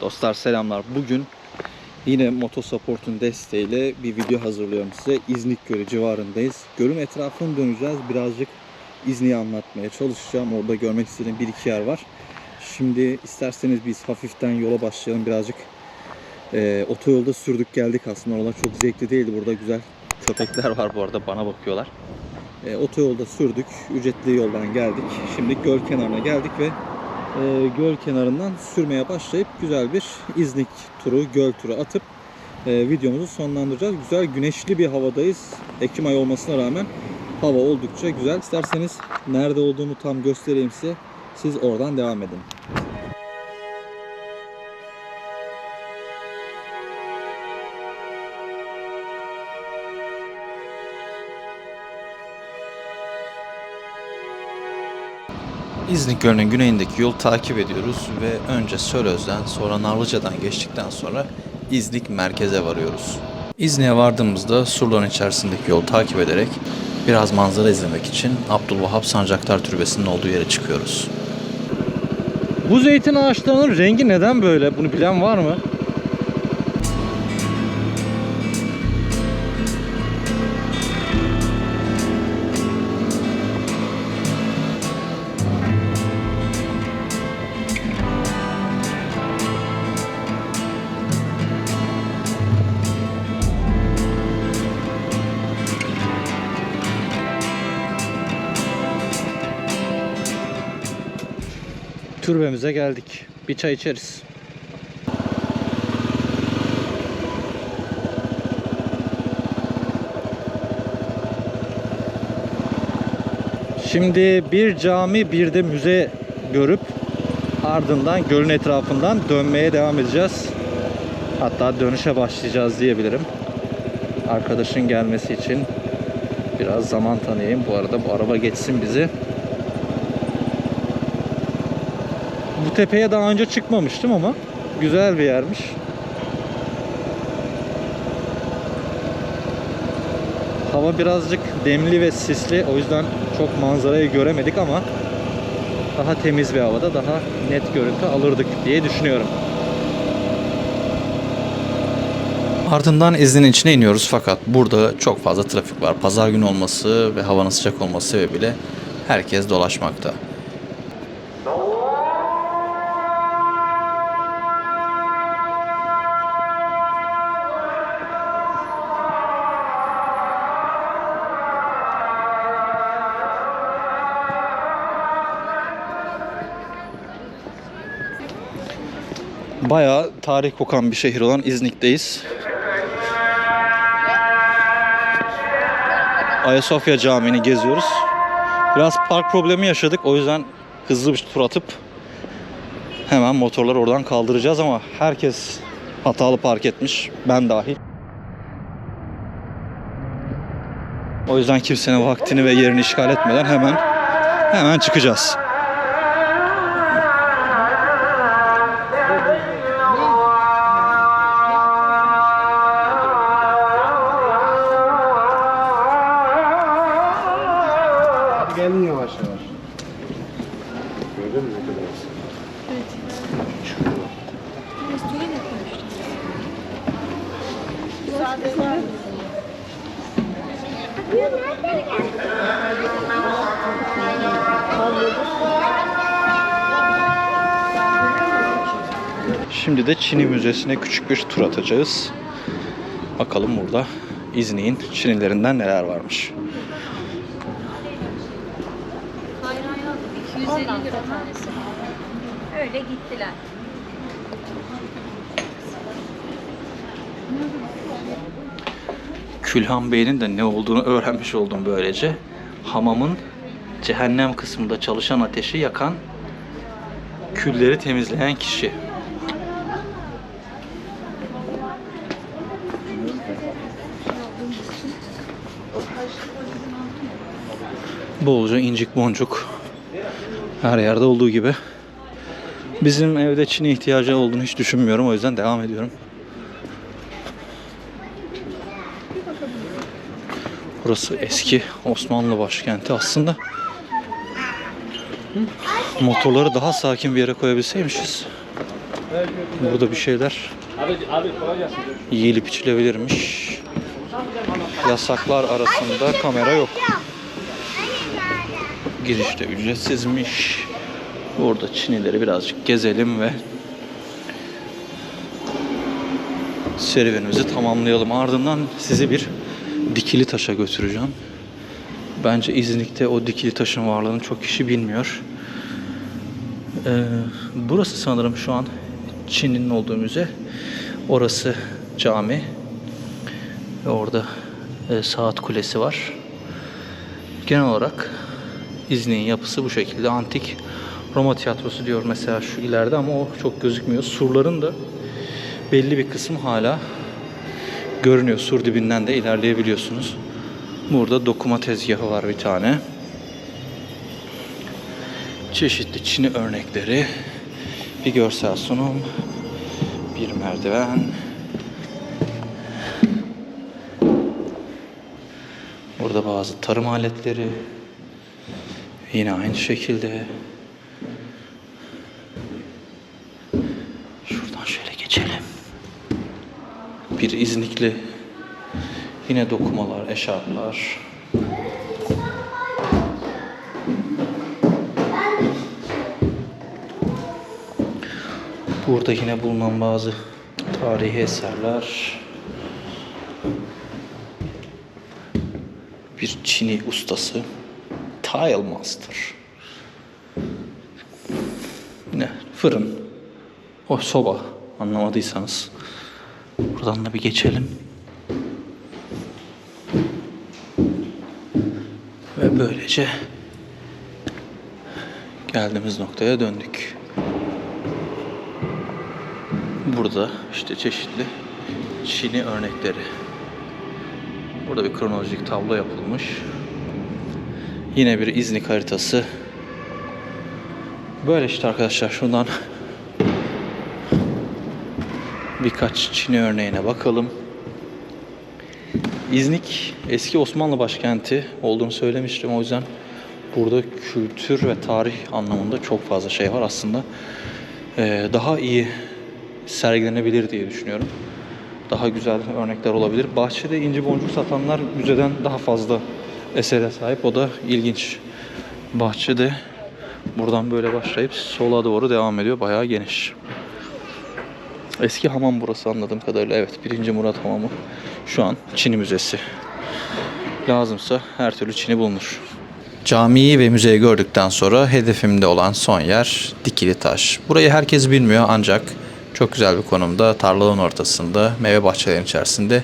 Dostlar selamlar. Bugün yine Motosaport'un desteğiyle bir video hazırlıyorum size. İznik Gölü civarındayız. Gölün etrafını döneceğiz. Birazcık İznik'i anlatmaya çalışacağım. Orada görmek istediğim bir iki yer var. Şimdi isterseniz biz hafiften yola başlayalım. Birazcık e, otoyolda sürdük geldik aslında. Oralar çok zevkli değildi. Burada güzel köpekler var bu arada. Bana bakıyorlar. E, otoyolda sürdük. Ücretli yoldan geldik. Şimdi göl kenarına geldik ve e, göl kenarından sürmeye başlayıp güzel bir İznik turu, göl turu atıp e, videomuzu sonlandıracağız. Güzel güneşli bir havadayız. Ekim ayı olmasına rağmen hava oldukça güzel. İsterseniz nerede olduğumu tam göstereyim size. Siz oradan devam edin. İznik Gölü'nün güneyindeki yolu takip ediyoruz ve önce Sölöz'den sonra Narlıca'dan geçtikten sonra İznik merkeze varıyoruz. İznik'e vardığımızda surların içerisindeki yolu takip ederek biraz manzara izlemek için Abdülvahap Sancaktar Türbesi'nin olduğu yere çıkıyoruz. Bu zeytin ağaçlarının rengi neden böyle? Bunu bilen var mı? Türbemize geldik. Bir çay içeriz. Şimdi bir cami bir de müze görüp ardından gölün etrafından dönmeye devam edeceğiz. Hatta dönüşe başlayacağız diyebilirim. Arkadaşın gelmesi için biraz zaman tanıyayım. Bu arada bu araba geçsin bizi. Bu tepeye daha önce çıkmamıştım ama güzel bir yermiş. Hava birazcık demli ve sisli. O yüzden çok manzarayı göremedik ama daha temiz bir havada daha net görüntü alırdık diye düşünüyorum. Ardından iznin içine iniyoruz fakat burada çok fazla trafik var. Pazar günü olması ve havanın sıcak olması sebebiyle herkes dolaşmakta. Bayağı tarih kokan bir şehir olan İznik'teyiz. Ayasofya Camii'ni geziyoruz. Biraz park problemi yaşadık. O yüzden hızlı bir tur atıp hemen motorları oradan kaldıracağız ama herkes hatalı park etmiş. Ben dahil. O yüzden kimsenin vaktini ve yerini işgal etmeden hemen hemen çıkacağız. Şimdi de Çin'i Müzesi'ne küçük bir tur atacağız. Bakalım burada İznik'in Çinilerinden neler varmış. Hayran yazdık. 250 lira tanesi. Öyle gittiler. Külhan Bey'in de ne olduğunu öğrenmiş oldum böylece. Hamamın cehennem kısmında çalışan ateşi yakan külleri temizleyen kişi. Bolca incik boncuk her yerde olduğu gibi. Bizim evde Çin'e ihtiyacı olduğunu hiç düşünmüyorum. O yüzden devam ediyorum. Burası eski Osmanlı başkenti aslında. Motorları daha sakin bir yere koyabilseymişiz. Burada bir şeyler yiyilip içilebilirmiş. Yasaklar arasında kamera yok. Girişte ücretsizmiş. Burada Çinileri birazcık gezelim ve serüvenimizi tamamlayalım. Ardından sizi bir dikili taşa götüreceğim. Bence İznik'te o dikili taşın varlığını çok kişi bilmiyor. Ee, burası sanırım şu an Çin'in olduğu müze. Orası cami. Ve orada e, saat kulesi var. Genel olarak İznik'in yapısı bu şekilde. Antik Roma tiyatrosu diyor mesela şu ileride ama o çok gözükmüyor. Surların da belli bir kısmı hala görünüyor. Sur dibinden de ilerleyebiliyorsunuz. Burada dokuma tezgahı var bir tane. Çeşitli Çin'i örnekleri, bir görsel sunum, bir merdiven. Burada bazı tarım aletleri. Yine aynı şekilde. Şuradan şöyle geçelim. Bir İznikli. Yine dokumalar, eşarplar. Burada yine bulunan bazı tarihi eserler. Bir Çini ustası. Tile Master. Ne? Fırın. O soba. Anlamadıysanız. Buradan da bir geçelim. Ve böylece geldiğimiz noktaya döndük. Burada işte çeşitli Çin'i örnekleri. Burada bir kronolojik tablo yapılmış. Yine bir İznik haritası. Böyle işte arkadaşlar şuradan birkaç Çin'i örneğine bakalım. İznik eski Osmanlı başkenti olduğunu söylemiştim. O yüzden burada kültür ve tarih anlamında çok fazla şey var aslında. Ee, daha iyi sergilenebilir diye düşünüyorum. Daha güzel örnekler olabilir. Bahçede inci boncuk satanlar müzeden daha fazla esere sahip. O da ilginç. Bahçede buradan böyle başlayıp sola doğru devam ediyor. Bayağı geniş. Eski hamam burası anladığım kadarıyla. Evet, 1. Murat Hamamı. Şu an Çin'i Müzesi. Lazımsa her türlü Çin'i bulunur. Camiyi ve müzeyi gördükten sonra hedefimde olan son yer Dikili Taş. Burayı herkes bilmiyor ancak çok güzel bir konumda, tarlanın ortasında, meyve bahçelerinin içerisinde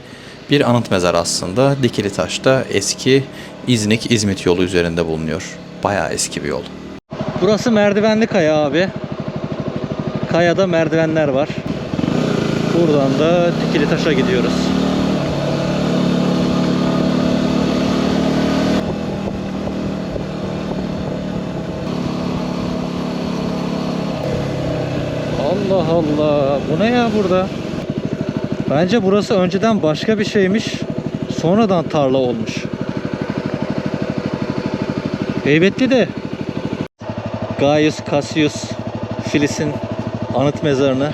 bir anıt mezar aslında. Dikili Taş'ta eski İznik İzmit yolu üzerinde bulunuyor. Bayağı eski bir yol. Burası merdivenli kaya abi. Kayada merdivenler var. Buradan da Dikili Taş'a gidiyoruz. Allah Allah. Bu ne ya burada? Bence burası önceden başka bir şeymiş. Sonradan tarla olmuş. Heybetli de. Gaius Cassius Filis'in anıt mezarını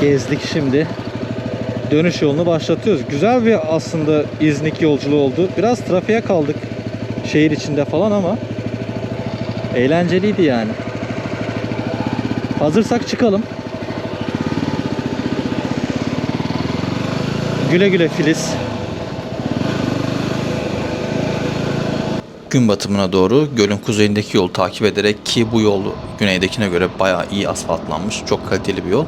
gezdik şimdi. Dönüş yolunu başlatıyoruz. Güzel bir aslında İznik yolculuğu oldu. Biraz trafiğe kaldık şehir içinde falan ama eğlenceliydi yani. Hazırsak çıkalım. Güle güle Filiz. Gün batımına doğru gölün kuzeyindeki yolu takip ederek ki bu yol güneydekine göre bayağı iyi asfaltlanmış. Çok kaliteli bir yol.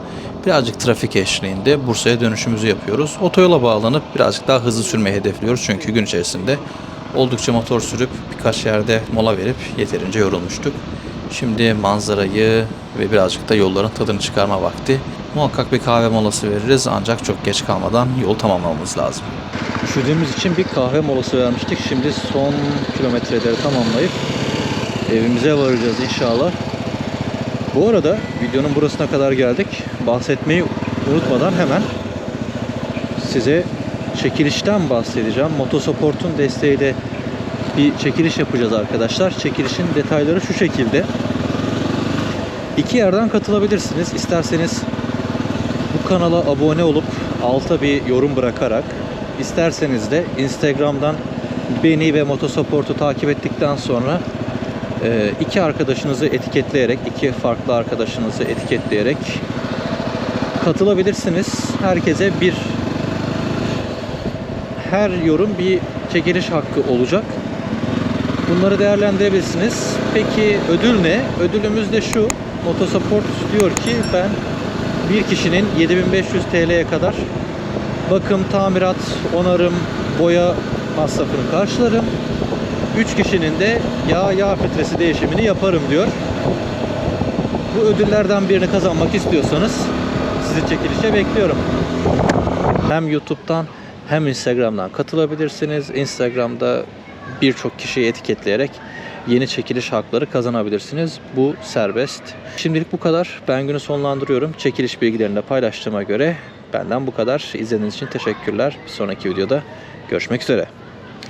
Birazcık trafik eşliğinde Bursa'ya dönüşümüzü yapıyoruz. Otoyola bağlanıp birazcık daha hızlı sürmeyi hedefliyoruz. Çünkü gün içerisinde oldukça motor sürüp birkaç yerde mola verip yeterince yorulmuştuk. Şimdi manzarayı ve birazcık da yolların tadını çıkarma vakti. Muhakkak bir kahve molası veririz ancak çok geç kalmadan yol tamamlamamız lazım. Üşüdüğümüz için bir kahve molası vermiştik. Şimdi son kilometreleri tamamlayıp evimize varacağız inşallah. Bu arada videonun burasına kadar geldik. Bahsetmeyi unutmadan hemen size çekilişten bahsedeceğim. Motosport'un desteğiyle bir çekiliş yapacağız arkadaşlar. Çekilişin detayları şu şekilde. İki yerden katılabilirsiniz. İsterseniz bu kanala abone olup alta bir yorum bırakarak isterseniz de Instagram'dan beni ve Motosaport'u takip ettikten sonra iki arkadaşınızı etiketleyerek, iki farklı arkadaşınızı etiketleyerek katılabilirsiniz. Herkese bir her yorum bir çekiliş hakkı olacak. Bunları değerlendirebilirsiniz. Peki ödül ne? Ödülümüz de şu. Motosupport diyor ki ben bir kişinin 7500 TL'ye kadar bakım, tamirat, onarım, boya masrafını karşılarım. 3 kişinin de yağ yağ filtresi değişimini yaparım diyor. Bu ödüllerden birini kazanmak istiyorsanız sizi çekilişe bekliyorum. Hem YouTube'dan hem Instagram'dan katılabilirsiniz. Instagram'da birçok kişiyi etiketleyerek yeni çekiliş hakları kazanabilirsiniz. Bu serbest. Şimdilik bu kadar. Ben günü sonlandırıyorum. Çekiliş bilgilerini de paylaştığıma göre benden bu kadar. İzlediğiniz için teşekkürler. Bir sonraki videoda görüşmek üzere.